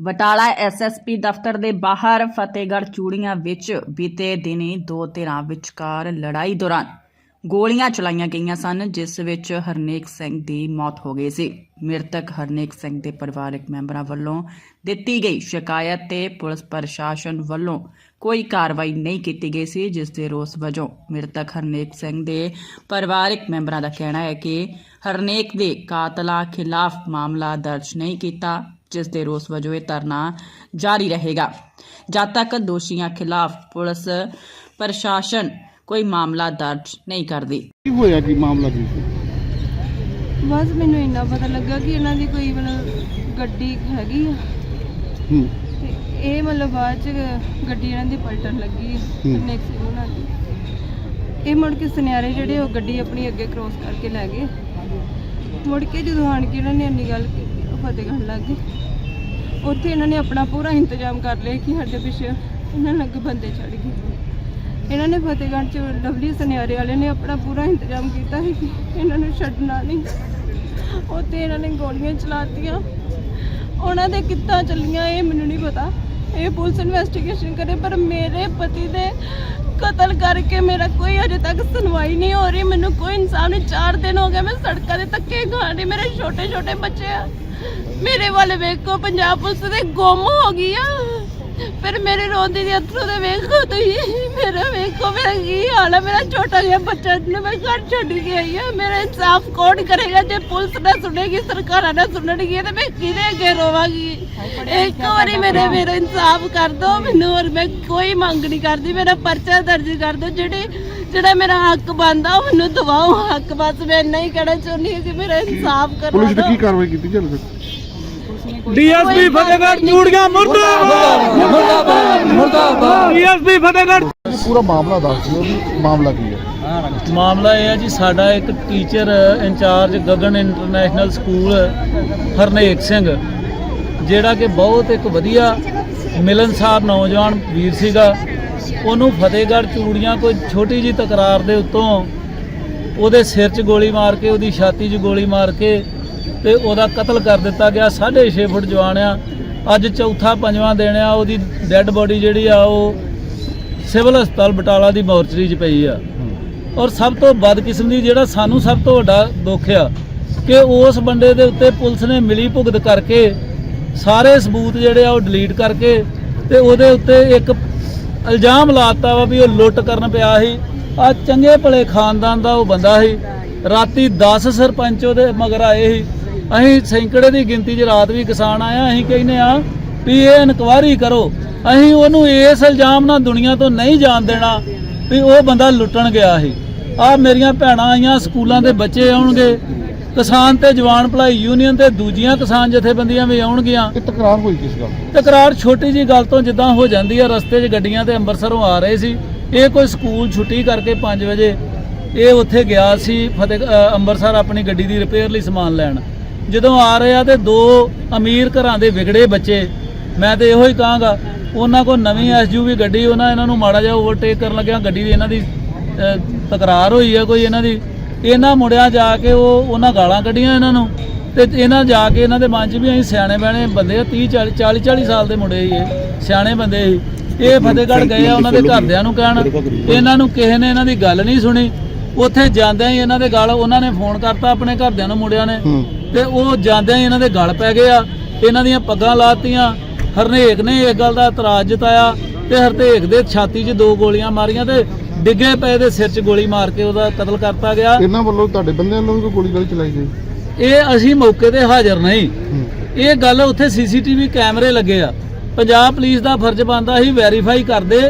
Batala SSP ਦਫ਼ਤਰ ਦੇ ਬਾਹਰ ਫਤਿਹਗੜ੍ਹ ਚੂੜੀਆਂ ਵਿੱਚ ਬੀਤੇ ਦਿਨੀ ਦੋ ਧਿਰਾਂ ਵਿਚਕਾਰ ਲੜਾਈ ਦੌਰਾਨ ਗੋਲੀਆਂ ਚਲਾਈਆਂ ਗਈਆਂ ਸਨ, ਜਿਸ ਵਿੱਚ ਹਰਨੇਕ ਸਿੰਘ ਦੀ ਮੌਤ ਹੋ ਗਈ ਸੀ। ਮ੍ਰਿਤਕ ਹਰਨੇਕ ਸਿੰਘ ਦੇ ਪਰਿਵਾਰਕ ਮੈਂਬਰਾਂ ਵੱਲੋਂ ਦਿੱਤੀ ਗਈ ਸ਼ਿਕਾਇਤ ਤੇ ਪੁਲਿਸ ਪ੍ਰਸ਼ਾਸਨ ਵੱਲੋਂ ਕੋਈ ਕਾਰਵਾਈ ਨਹੀਂ ਕੀਤੀ ਗਈ ਸੀ, ਜਿਸ ਦੇ ਰੋਸ ਵਜੋਂ ਮ੍ਰਿਤਕ ਹਰਨੇਕ ਸਿੰਘ ਦੇ ਪਰਿਵਾਰਕ ਮੈਂਬਰਾਂ ਦਾ ਕਹਿਣਾ ਹੈ ਕਿ ਹਰਨੇਕ ਦੇ ਕਾਤਲਾਂ ਖਿਲਾਫ ਮਾਮਲਾ ਦਰਜ ਨਹੀਂ ਕੀਤਾ। ਜਿਸ ਦੇ ਰੋਸ ਵਜੋਂ ਇਹ ਧਰਨਾ ਜਾਰੀ ਰਹੇਗਾ। ਜਦ ਤੱਕ ਦੋਸ਼ੀਆਂ ਖਿਲਾਫ ਪੁਲਿਸ ਪ੍ਰਸ਼ਾਸਨ ਕੋਈ ਮਾਮਲਾ ਦਰਜ ਨਹੀਂ ਕਰਦੀ। ਕੀ ਹੋਇਆ? ਕੀ ਮਾਮਲਾ ਕੀ ਸੀ? ਬਸ ਮੈਨੂੰ ਇੰਨਾ ਪਤਾ ਲੱਗਾ ਕਿ ਇਹਨਾਂ ਦੀ ਕੋਈ ਮਤਲਬ ਗੱਡੀ ਹੈਗੀ ਆ। ਹੂੰ। ਤੇ ਇਹ ਮਤਲਬ ਬਾਅਦ ਚ ਗੱਡੀ ਇਹਨਾਂ ਦੀ ਪਲਟਣ ਲੱਗੀ ਹੂੰ। ਨੈਕਸਟ ਉਹਨਾਂ ਦੀ। ਇਹ ਮੁੜ ਕੇ ਸੁਨਿਆਰੇ ਜਿਹੜੇ ਉਹ ਗੱਡੀ ਆਪਣੀ ਅੱਗੇ ਕ੍ਰੋਸ ਕਰਕੇ ਲੈ ਗਏ। ਮੁੜ ਕੇ ਜਦੋਂ ਆਣ ਕੇ ਇਹਨਾਂ ਨੇ ਇੰਨੀ ਗੱਲ ਕੀਤੀ ਉਹ ਫਤਿਹਗੜ੍ਹ ਲੱਗ ਗਏ। ਉੱਥੇ ਇਹਨਾਂ ਨੇ ਆਪਣਾ ਪੂਰਾ ਇੰਤਜ਼ਾਮ ਕਰ ਲਿਆ ਕਿ ਸਾਡੇ ਪਿੱਛੇ ਇਹਨਾਂ ਲੱਗ ਬੰਦੇ ਚੜ ਗਏ। ਇਹਨਾਂ ਨੇ ਫਤਿਹਗੜ੍ਹ ਚ ਲਵਲੀ ਸੁਨਿਆਰੇ ਵਾਲੇ ਨੇ ਆਪਣਾ ਪੂਰਾ ਇੰਤਜ਼ਾਮ ਕੀਤਾ ਸੀ ਕਿ ਇਹਨਾਂ ਨੂੰ ਛੱਡਣਾ ਨਹੀਂ। ਉੱਥੇ ਇਹਨਾਂ ਨੇ ਗੋਲੀਆਂ ਚਲਾਤੀਆਂ। ਉਹਨਾਂ ਦੇ ਕਿੱਦਾਂ ਚੱਲੀਆਂ, ਇਹ ਮੈਨੂੰ ਨਹੀਂ ਪਤਾ। ਇਹ ਪੁਲਿਸ ਇਨਵੈਸਟੀਗੇਸ਼ਨ ਕਰੇ, ਪਰ ਮੇਰੇ ਪਤੀ ਦੇ ਕਤਲ ਕਰਕੇ ਮੇਰਾ ਕੋਈ ਅਜੇ ਤੱਕ ਸੁਣਵਾਈ ਨਹੀਂ ਹੋ ਰਹੀ। ਮੈਨੂੰ ਕੋਈ ਇਨਸਾਨ ਨਹੀਂ 4 ਦਿਨ ਹੋ ਗਏ ਮੈਂ ਸੜਕਾਂ ਦੇ ਧੱਕੇ ਖਾਣ ਰਹੀ ਮੇਰੇ ਛੋਟੇ ਛੋਟੇ ਬੱਚੇ ਆ। ਮੇਰੇ ਵੱਲ ਵੇਖੋ, ਪੰਜਾਬ ਪੁਲਿਸ ਦੇ ਗੁੰਮ ਹੋ ਗਈ ਆ। ਫਿਰ ਮੇਰੇ ਰੋਂਦੀ ਦੀ ਅਥਰੂ ਦੇ ਵੇਖੋ ਤੁਸੀਂ। ਮੇਰਾ ਵੇਖੋ ਮੇਰਾ ਕੀ ਹਾਲ ਹੈ ਮੇਰਾ ਛੋਟਾ ਜਿਹਾ ਬੱਚਾ ਜਿਹਨੂੰ ਮੈਂ ਘਰ ਛੱਡ ਕੇ ਆਈ ਆ। ਮੇਰਾ ਇਨਸਾਫ ਕੌਣ ਕਰੇਗਾ ਜੇ ਪੁਲਿਸ ਨਾ ਸੁਣੇਗੀ ਸਰਕਾਰਾਂ ਨਾ ਸੁਣਨਗੀਆਂ ਤੇ ਮੈਂ ਕਿਹਦੇ ਅੱਗੇ ਰੋਵਾਂਗੀ? ਇੱਕ ਵਾਰੀ ਮੇਰੇ ਮੇਰਾ ਇਨਸਾਫ ਕਰ ਦਿਓ ਮੈਨੂੰ ਹੋਰ ਮੈਂ ਕੋਈ ਮੰਗ ਨਹੀਂ ਕਰਦੀ। ਮੇਰਾ ਪਰਚਾ ਦਰਜ ਕਰ ਦਿਓ ਜਿਹੜੇ ਜਿਹੜਾ ਮੇਰਾ ਹੱਕ ਬਣਦਾ ਉਹ ਮੈਨੂੰ ਦਵਾਓ। ਹੱਕ ਬਸ ਮੈਂ ਨਹੀਂ ਕਹਿਣਾ ਚਾਹੁੰਦੀ ਕਿ ਮੇਰਾ ਇਨਸਾਫ ਕਰਵਾ ਪੁਲਿਸ ਨੇ ਦਿਓ ਕੀ ਕਾਰਵਾਈ ਕੀਤੀ ਫਿਰ ਡੀਐਸਪੀ ਫਤਿਹਗੜ੍ਹ ਚੂੜੀਆਂ ਮੁਰਦਾਬਾਦ। ਮੁਰਦਾਬਾਦ ਮੁਰਦਾਬਾਦ ਡੀਐਸਪੀ ਫਤਿਹਗੜ੍ਹ। ਪੂਰਾ ਮਾਮਲਾ ਦੱਸ ਦਿਓ ਵੀ ਮਾਮਲਾ ਕੀ ਹੈ? ਮਾਮਲਾ ਇਹ ਹੈ ਜੀ ਸਾਡਾ ਇੱਕ teacher incharge Gagan international school Harnek Singh ਜਿਹੜਾ ਕਿ ਬਹੁਤ ਇੱਕ ਵਧੀਆ ਮਿਲਨਸਾਰ ਨੌਜਵਾਨ ਵੀਰ ਸੀਗਾ। ਉਹਨੂੰ ਫਤਿਹਗੜ੍ਹ ਚੂੜੀਆਂ ਕੋਈ ਛੋਟੀ ਜੀ ਤਕਰਾਰ ਦੇ ਉੱਤੋਂ ਉਹਦੇ ਸਿਰ 'ਚ ਗੋਲੀ ਮਾਰ ਕੇ ਉਹਦੀ ਛਾਤੀ 'ਚ ਗੋਲੀ ਮਾਰ ਕੇ ਤੇ ਉਹਦਾ ਕਤਲ ਕਰ ਦਿੱਤਾ ਗਿਆ। 6.5 ਫੁੱਟ ਜਵਾਨ ਆ। ਅੱਜ ਚੌਥਾ ਪੰਜਵਾਂ ਦਿਨ ਆ। ਉਹਦੀ ਡੈੱਡ ਬੋਡੀ ਜਿਹੜੀ ਆ, ਉਹ ਸਿਵਲ ਹਸਪਤਾਲ ਬਟਾਲਾ ਦੀ ਮੋਰਚਰੀ 'ਚ ਪਈ ਆ। ਔਰ ਸਭ ਤੋਂ ਬਦਕਿਸਮਤੀ ਜਿਹੜਾ ਸਾਨੂੰ ਸਭ ਤੋਂ ਵੱਡਾ ਦੁੱਖ ਆ, ਕਿ ਉਸ ਬੰਦੇ ਦੇ ਉੱਤੇ ਪੁਲਿਸ ਨੇ ਮਿਲੀ ਭੁਗਤ ਕਰਕੇ ਸਾਰੇ ਸਬੂਤ ਜਿਹੜੇ ਆ, ਉਹ ਡਿਲੀਟ ਕਰਕੇ ਤੇ ਉਹਦੇ ਉੱਤੇ ਇੱਕ ਇਲਜ਼ਾਮ ਲਾਤਾ ਵਾ ਵੀ ਉਹ ਲੁੱਟ ਕਰਨ ਪਿਆ ਸੀ। ਆ ਚੰਗੇ ਭਲੇ ਖਾਨਦਾਨ ਦਾ ਉਹ ਬੰਦਾ ਸੀ। ਰਾਤੀ 10 ਸਰਪੰਚ ਉਹਦੇ ਮਗਰ ਆਏ ਸੀ। ਅਸੀਂ ਸੈਂਕੜੇ ਦੀ ਗਿਣਤੀ 'ਚ ਰਾਤ ਵੀ ਕਿਸਾਨ ਆਇਆ ਅਸੀਂ ਕਹਿੰਦੇ ਆ ਵੀ ਇਹ ਇਨਕੁਆਰੀ ਕਰੋ। ਅਸੀਂ ਉਹਨੂੰ ਇਸ ਇਲਜ਼ਾਮ ਨਾਲ ਦੁਨੀਆ ਤੋਂ ਨਹੀਂ ਜਾਣ ਦੇਣਾ ਵੀ ਉਹ ਬੰਦਾ ਲੁੱਟਣ ਗਿਆ ਸੀ। ਆ ਮੇਰੀਆਂ ਭੈਣਾਂ ਆਈਆਂ ਸਕੂਲਾਂ ਦੇ ਬੱਚੇ ਆਉਣਗੇ ਕਿਸਾਨ ਤੇ ਜਵਾਨ ਭਲਾਈ ਯੂਨੀਅਨ ਤੇ ਦੂਜੀਆਂ ਕਿਸਾਨ ਜਥੇਬੰਦੀਆਂ ਵੀ ਆਉਣਗੀਆਂ। ਇਹ ਤਕਰਾਰ ਹੋਈ ਕਿਸ ਗੱਲ? ਤਕਰਾਰ ਛੋਟੀ ਜੀ ਗੱਲ ਤੋਂ ਜਿੱਦਾਂ ਹੋ ਜਾਂਦੀ ਆ ਰਸਤੇ 'ਚ ਗੱਡੀਆਂ ਤੇ ਅੰਮ੍ਰਿਤਸਰੋਂ ਆ ਰਹੇ ਸੀ। ਇਹ ਕੋਈ ਸਕੂਲ ਛੁੱਟੀ ਕਰਕੇ 5 ਵਜੇ ਇਹ ਉੱਥੇ ਗਿਆ ਸੀ ਫਤਿਹ ਅੰਮ੍ਰਿਤਸਰ ਆਪਣੀ ਗੱਡੀ ਦੀ ਰਿਪੇਅਰ ਲਈ ਸਮਾਨ ਲੈਣ। ਜਦੋਂ ਆ ਰਹੇ ਆ ਤੇ ਦੋ ਅਮੀਰ ਘਰਾਂ ਦੇ ਵਿਗੜੇ ਬੱਚੇ ਮੈਂ ਤੇ ਇਹੋ ਹੀ ਕਹਾਂਗਾ ਉਹਨਾਂ ਕੋਲ ਨਵੀਂ ਐਸਯੂਵੀ ਗੱਡੀ ਉਹਨਾਂ ਇਹਨਾਂ ਨੂੰ ਮਾੜਾ ਜਿਹਾ ਓਵਰਟੇਕ ਕਰਨ ਲੱਗਿਆ ਗੱਡੀ ਦੀ ਇਹਨਾਂ ਦੀ ਤਕਰਾਰ ਹੋਈ ਆ ਕੋਈ ਇਹਨਾਂ ਦੀ ਇਹਨਾਂ ਮੁੰਡਿਆਂ ਜਾ ਕੇ ਉਹ ਉਹਨਾਂ ਗਾਲਾਂ ਕੱਢੀਆਂ ਇਹਨਾਂ ਨੂੰ ਤੇ ਇਹਨਾਂ ਜਾ ਕੇ ਇਹਨਾਂ ਦੇ ਮਨ 'ਚ ਵੀ ਅਸੀਂ ਸਿਆਣੇ ਬਹਿਣੇ ਬੰਦੇ ਆ 30 40 40 40 ਸਾਲ ਦੇ ਮੁੰਡੇ ਸੀ ਇਹ ਸਿਆਣੇ ਬੰਦੇ ਸੀ ਇਹ ਫਤਿਹਗੜ੍ਹ ਗਏ ਆ ਉਹਨਾਂ ਦੇ ਘਰਦਿਆਂ ਨੂੰ ਕਹਿਣ ਇਹਨਾਂ ਨੂੰ ਕਿਸੇ ਨੇ ਇਹਨਾਂ ਦੀ ਗੱਲ ਨਹੀਂ ਸੁਣੀ ਉੱਥੇ ਜਾਂਦਿਆਂ ਹੀ ਇਹਨਾਂ ਦੇ ਗੱਲ ਉਹਨਾਂ ਨੇ ਫੋਨ ਕਰਤਾ ਆਪਣੇ ਘਰਦਿਆਂ ਨੂੰ ਮੁੰਡਿਆਂ ਨੇ ਹੂੰ। ਤੇ ਉਹ ਜਾਂਦਿਆਂ ਹੀ ਇਹਨਾਂ ਦੇ ਗਲ ਪੈ ਗਏ ਆ ਇਹਨਾਂ ਦੀਆਂ ਪੱਗਾਂ ਲਾਤੀਆਂ। ਹਰਨੇਕ ਨੇ ਇਸ ਗੱਲ ਦਾ ਇਤਰਾਜ਼ ਜਤਾਇਆ ਤੇ ਹਰਨੇਕ ਦੇ ਛਾਤੀ 'ਚ ਦੋ ਗੋਲੀਆਂ ਮਾਰੀਆਂ ਤੇ ਡਿੱਗੇ ਪਏ ਦੇ ਸਿਰ 'ਚ ਗੋਲੀ ਮਾਰ ਕੇ ਉਹਦਾ ਕਤਲ ਕਰਤਾ ਗਿਆ। ਇਹਨਾਂ ਵੱਲੋਂ ਤੁਹਾਡੇ ਬੰਦਿਆਂ ਵੱਲੋਂ ਕੋਈ ਗੋਲੀ ਗਾਲੀ ਚਲਾਈ ਗਈ? ਇਹ ਅਸੀਂ ਮੌਕੇ ਤੇ ਹਾਜ਼ਰ ਨਹੀਂ। ਇਹ ਗੱਲ ਉੱਥੇ ਸੀਸੀਟੀਵੀ ਕੈਮਰੇ ਲੱਗੇ ਆ। ਪੰਜਾਬ ਪੁਲਿਸ ਦਾ ਫਰਜ਼ ਬਣਦਾ ਸੀ ਵੈਰੀਫਾਈ ਕਰਦੇ।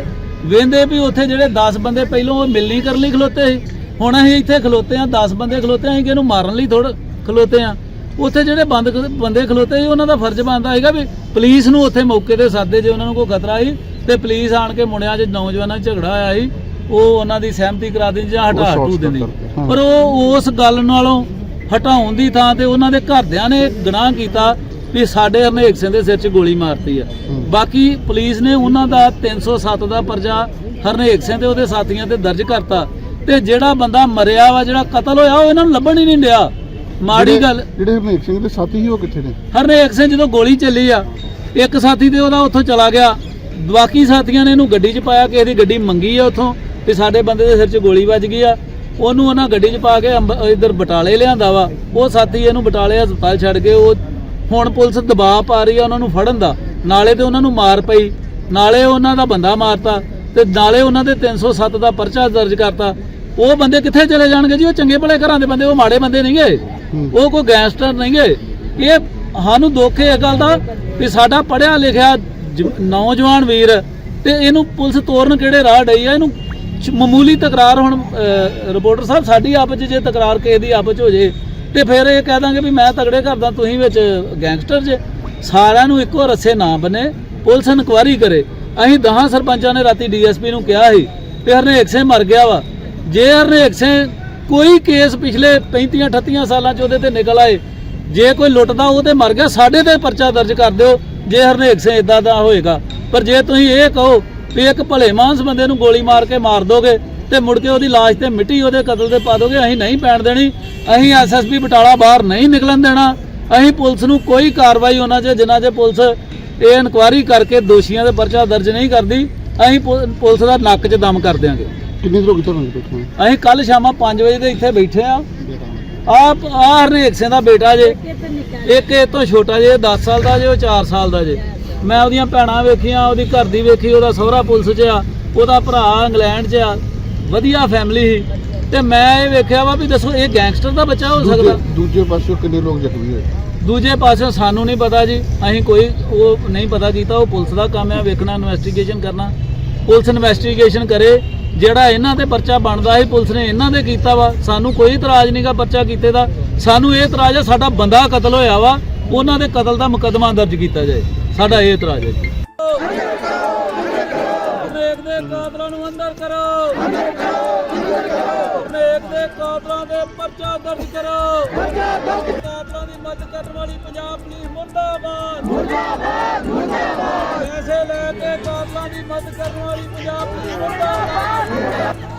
ਵੇਂਦੇ ਵੀ ਉੱਥੇ ਜਿਹੜੇ 10 ਬੰਦੇ ਪਹਿਲਾਂ ਉਹ ਮਿਲਣੀ ਕਰਨ ਲਈ ਖਲੋਤੇ ਸੀ। ਹੁਣ ਅਸੀਂ ਇੱਥੇ ਖਲੋਤੇ ਆ 10 ਬੰਦੇ ਖਲੋਤੇ ਆ ਅਸੀਂ ਕਿਹਨੂੰ ਮਾਰਨ ਲਈ ਥੋੜਾ ਖਲੋਤੇ ਆ ਉੱਥੇ ਜਿਹੜੇ ਬੰਦ ਬੰਦੇ ਖਲੋਤੇ ਸੀ ਉਹਨਾਂ ਦਾ ਫਰਜ਼ ਬਣਦਾ ਸੀਗਾ ਵੀ ਪੁਲਿਸ ਨੂੰ ਉੱਥੇ ਮੌਕੇ ਤੇ ਸਾਦੇ ਜੇ ਉਹਨਾਂ ਨੂੰ ਕੋਈ ਖਤਰਾ ਸੀ ਤੇ ਪੁਲਿਸ ਆਣ ਕੇ ਮੁੰਡਿਆਂ 'ਚ ਨੌਜਵਾਨਾਂ 'ਚ ਝਗੜਾ ਹੋਇਆ ਸੀ ਉਹ ਉਹਨਾਂ ਦੀ ਸਹਿਮਤੀ ਕਰਾ ਦਿੰਦੀ ਜਾਂ ਹਟਾ ਹਟੂ ਦਿੰਦੀ। ਪਰ ਉਹ ਉਸ ਗੱਲ ਨਾਲੋਂ ਹਟਾਉਣ ਦੀ ਥਾਂ ਤੇ ਉਹਨਾਂ ਦੇ ਘਰਦਿਆਂ ਨੇ ਗੁਨਾਹ ਕੀਤਾ ਵੀ ਸਾਡੇ ਹਰਨੇਕ ਸਿੰਘ ਦੇ ਸਿਰ 'ਚ ਗੋਲੀ ਮਾਰਤੀ ਆ। ਬਾਕੀ ਪੁਲਿਸ ਨੇ ਉਹਨਾਂ ਦਾ 307 ਦਾ ਪਰਚਾ ਹਰਨੇਕ ਸਿੰਘ ਤੇ ਉਹਦੇ ਸਾਥੀਆਂ ਤੇ ਦਰਜ ਕਰਤਾ ਤੇ ਜਿਹੜਾ ਬੰਦਾ ਮਰਿਆ ਵਾ ਜਿਹੜਾ ਕਤਲ ਹੋਇਆ ਉਹ ਇਹਨਾਂ ਨੂੰ ਲੱਭਣ ਹੀ ਨਹੀਂ ਡਿਆ ਮਾੜੀ ਜਿਹੜੇ- ਗੱਲ। ਜਿਹੜੇ ਹਰਨੇਕ ਸਿੰਘ ਦੇ ਸਾਥੀ ਸੀ ਉਹ ਕਿੱਥੇ ਨੇ? ਹਰਨੇਕ ਸਿੰਘ ਜਦੋਂ ਗੋਲੀ ਚੱਲੀ ਆ ਇੱਕ ਸਾਥੀ ਤੇ ਉਹਦਾ ਉੱਥੋਂ ਚਲਾ ਗਿਆ। ਬਾਕੀ ਸਾਥੀਆਂ ਨੇ ਇਹਨੂੰ ਗੱਡੀ 'ਚ ਪਾਇਆ ਕਿਸੇ ਦੀ ਗੱਡੀ ਮੰਗੀ ਆ ਉੱਥੋਂ ਤੇ ਸਾਡੇ ਬੰਦੇ ਦੇ ਸਿਰ 'ਚ ਗੋਲੀ ਵੱਜ ਗਈ ਆ। ਉਹਨੂੰ ਉਹਨਾਂ ਗੱਡੀ 'ਚ ਪਾ ਕੇ ਅੰਬ- ਇੱਧਰ ਬਟਾਲੇ ਲਿਆਂਦਾ ਵਾ। ਉਹ ਸਾਥੀ ਇਹਨੂੰ ਬਟਾਲੇ ਹਸਪਤਾਲ ਛੱਡ ਕੇ ਉਹ ਹੁਣ ਪੁਲਿਸ ਦਬਾਅ ਪਾ ਰਹੀ ਆ ਉਹਨਾਂ ਨੂੰ ਫੜਨ ਦਾ। ਨਾਲੇ ਤੇ ਉਹਨਾਂ ਨੂੰ ਮਾਰ ਪਈ। ਨਾਲੇ ਉਹਨਾਂ ਦਾ ਬੰਦਾ ਮਾਰਤਾ ਤੇ ਨਾਲੇ ਉਹਨਾਂ ਦੇ 307 ਦਾ ਪਰਚਾ ਦਰਜ ਕਰਤਾ। ਉਹ ਬੰਦੇ ਕਿੱਥੇ ਚਲੇ ਜਾਣਗੇ ਜੀ? ਉਹ ਚੰਗੇ ਭਲੇ ਘਰਾਂ ਦੇ ਬੰਦੇ ਉਹ ਮਾੜੇ ਬੰਦੇ ਨਹੀਂ ਗਏ ਉਹ ਕੋਈ ਗੈਂਗਸਟਰ ਨਹੀਂ ਗਏ ਇਹ ਸਾਨੂੰ ਦੁੱਖ ਹੈ ਇਹ ਗੱਲ ਦਾ ਵੀ ਸਾਡਾ ਪੜਿਆ ਲਿਖਿਆ ਨੌਜਵਾਨ ਵੀਰ ਤੇ ਇਹਨੂੰ ਪੁਲਿਸ ਤੋਰਨ ਕਿਹੜੇ ਰਾਹ ਡਈ ਆ? ਇਹਨੂੰ ਮਾਮੂਲੀ ਤਕਰਾਰ ਹੁਣ ਰਿਪੋਰਟਰ ਸਾਹਿਬ ਸਾਡੀ ਆਪਸ 'ਚ ਜੇ ਤਕਰਾਰ ਕਿਸੇ ਦੀ ਆਪਸ 'ਚ ਹੋ ਜੇ, ਤੇ ਫਿਰ ਇਹ ਕਹਿ ਦਾਂਗੇ ਵੀ ਮੈਂ ਤਗੜੇ ਕਰਦਾ ਤੁਸੀਂ ਵਿੱਚ ਗੈਂਗਸਟਰ ਜੇ। ਸਾਰਿਆਂ ਨੂੰ ਇੱਕੋ ਰੱਸੇ ਨਾ ਬਨੇ, ਪੁਲਿਸ ਇਨਕੁਆਇਰੀ ਕਰੇ। ਅਸੀਂ 10 ਸਰਪੰਚਾਂ ਨੇ ਰਾਤੀ ਡੀਐਸਪੀ ਨੂੰ ਕਿਹਾ ਸੀ ਤੇ ਹਰਨੇਕ ਸਿੰਘ ਮਰ ਗਿਆ ਵਾ। ਜੇ ਹਰਨੇਕ ਸਿੰਘ ਕੋਈ ਕੇਸ ਪਿਛਲੇ 35 38 ਸਾਲਾਂ 'ਚ ਉਹਦੇ ਤੇ ਨਿਕਲ ਆਏ। ਜੇ ਕੋਈ ਲੁੱਟਦਾ ਉਹ ਤੇ ਮਰ ਗਿਆ, ਸਾਡੇ ਤੇ ਪਰਚਾ ਦਰਜ ਕਰ ਦਿਓ, ਜੇ ਹਰਨੇਕ ਸਿੰਘ ਇਦਾਂ ਦਾ ਹੋਏਗਾ। ਪਰ ਜੇ ਤੁਸੀਂ ਇਹ ਕਹੋ ਵੀ ਇੱਕ ਭਲੇ ਮਾਨਸ ਬੰਦੇ ਨੂੰ ਗੋਲੀ ਮਾਰ ਕੇ ਮਾਰ ਦੋਗੇ ਤੇ ਮੁੜ ਕੇ ਉਹਦੀ ਲਾਸ਼ ਤੇ ਮਿੱਟੀ ਉਹਦੇ ਕਤਲ ਦੇ ਪਾ ਦੋਗੇ, ਅਸੀਂ ਨਹੀਂ ਪੈਣ ਦੇਣੀ। ਅਸੀਂ ਐਸਐਸਪੀ ਬਟਾਲਾ ਬਾਹਰ ਨਹੀਂ ਨਿਕਲਣ ਦੇਣਾ। ਅਸੀਂ ਪੁਲਿਸ ਨੂੰ ਕੋਈ ਕਾਰਵਾਈ ਉਹਨਾਂ 'ਚ, ਜਿਨ੍ਹਾਂ 'ਚ ਪੁਲਿਸ ਇਹ ਇਨਕੁਆਇਰੀ ਕਰਕੇ ਦੋਸ਼ੀਆਂ ਦੇ ਪਰਚਾ ਦਰਜ ਨਹੀਂ ਕਰਦੀ, ਅਸੀਂ ਪੁ- ਪੁਲਿਸ ਦਾ ਨੱਕ 'ਚ ਦਮ ਕਰ ਦਿਆਂਗੇ। ਕਿੰਨੀ ਗਈ ਤੁਹਾਨੂੰ ਬੈਠੇ ਅਸੀਂ ਕੱਲ ਸ਼ਾਮਾਂ 5 ਵਜੇ ਦੇ ਇੱਥੇ ਬੈਠੇ ਆ ਆਪ ਆਹ ਹਰਨੇਕ ਸਿੰਘ ਦਾ ਬੇਟਾ ਜੇ। ਇੱਕ ਇਹ ਤੋਂ ਛੋਟਾ ਜੇ 10 ਸਾਲ ਦਾ ਜੇ ਉਹ 4 ਸਾਲ ਦਾ ਜੇ। ਮੈਂ ਉਹਦੀਆਂ ਭੈਣਾਂ ਵੇਖੀਆਂ ਉਹਦੀ ਘਰ ਦੀ ਵੇਖੀ ਉਹਦਾ ਸਹੁਰਾ ਪੁਲਿਸ 'ਚ ਆ ਉਹਦਾ ਭਰਾ ਇੰਗਲੈਂਡ 'ਚ ਆ। ਵਧੀਆ ਫੈਮਿਲੀ ਸੀ। ਤੇ ਮੈਂ ਇਹ ਵੇਖਿਆ ਵਾ ਵੀ ਦੱਸੋ ਇਹ ਗੈਂਗਸਟਰ ਦਾ ਬੱਚਾ ਹੋ ਸਕਦਾ? ਦੂਜੇ ਦੂਜੇ ਪਾਸੇ ਕਿੰਨੇ ਲੋਕ ਜ਼ਖਮੀ ਹੋਏ? ਦੂਜੇ ਪਾਸੇ ਸਾਨੂੰ ਨਹੀਂ ਪਤਾ ਜੀ। ਅਸੀਂ ਕੋਈ ਉਹ ਨਹੀਂ ਪਤਾ ਕੀਤਾ ਉਹ ਪੁਲਿਸ ਦਾ ਕੰਮ ਹੈ ਵੇਖਣਾ ਇਨਵੈਸਟੀਗੇਸ਼ਨ ਕਰਨਾ। ਪੁਲਿਸ ਇਨਵੈਸਟੀਗੇਸ਼ਨ ਕਰੇ। ਜਿਹੜਾ ਇਹਨਾਂ ਤੇ ਪਰਚਾ ਬਣਦਾ ਸੀ, ਪੁਲਿਸ ਨੇ ਇਹਨਾਂ ਦੇ ਕੀਤਾ ਵਾ। ਸਾਨੂੰ ਕੋਈ ਇਤਰਾਜ਼ ਨਹੀਂਗਾ ਪਰਚਾ ਕੀਤੇ ਦਾ। ਸਾਨੂੰ ਇਹ ਇਤਰਾਜ਼ ਹੈ ਸਾਡਾ ਬੰਦਾ ਕਤਲ ਹੋਇਆ ਵਾ, ਉਹਨਾਂ ਦੇ ਕਤਲ ਦਾ ਮੁਕੱਦਮਾ ਦਰਜ ਕੀਤਾ ਜਾਏ। ਸਾਡਾ ਇਹ ਇਤਰਾਜ਼ ਹੈ ਜੀ। ਨੇਕ ਦੇ ਕਾਤਲਾਂ ਨੂੰ ਅੰਦਰ ਕਰੋ। ਨੇਕ ਦੇ ਕਾਤਲਾਂ ਦੇ ਪਰਚਾ ਦਰਜ ਕਰੋ। ਕਾਤਲਾਂ ਦੀ ਮਦਦ ਕਰਨ ਵਾਲੀ ਪੰਜਾਬ ਪੁਲਿਸ ਮੁਰਦਾਬਾਦ। ਮੁਰਦਾਬਾਦ ਮੁਰਦਾਬਾਦ। ਪੈਸੇ ਲੈ ਕੇ ਕਾਤਲਾਂ ਦੀ ਮਦਦ ਕਰਨ ਵਾਲੀ ਪੰਜਾਬ ਪੁਲਿਸ ਮੁਰਦਾਬਾਦ।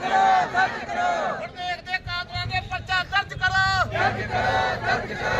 ਕਰੋ ਦਰਜ ਕਰੋ। ਹਰਨੇਕ ਦੇ ਕਾਤਲਾਂ ਦੇ ਪਰਚਾ ਦਰਜ ਕਰੋ। ਦਰਜ ਕਰੋ ਦਰਜ ਕਰੋ।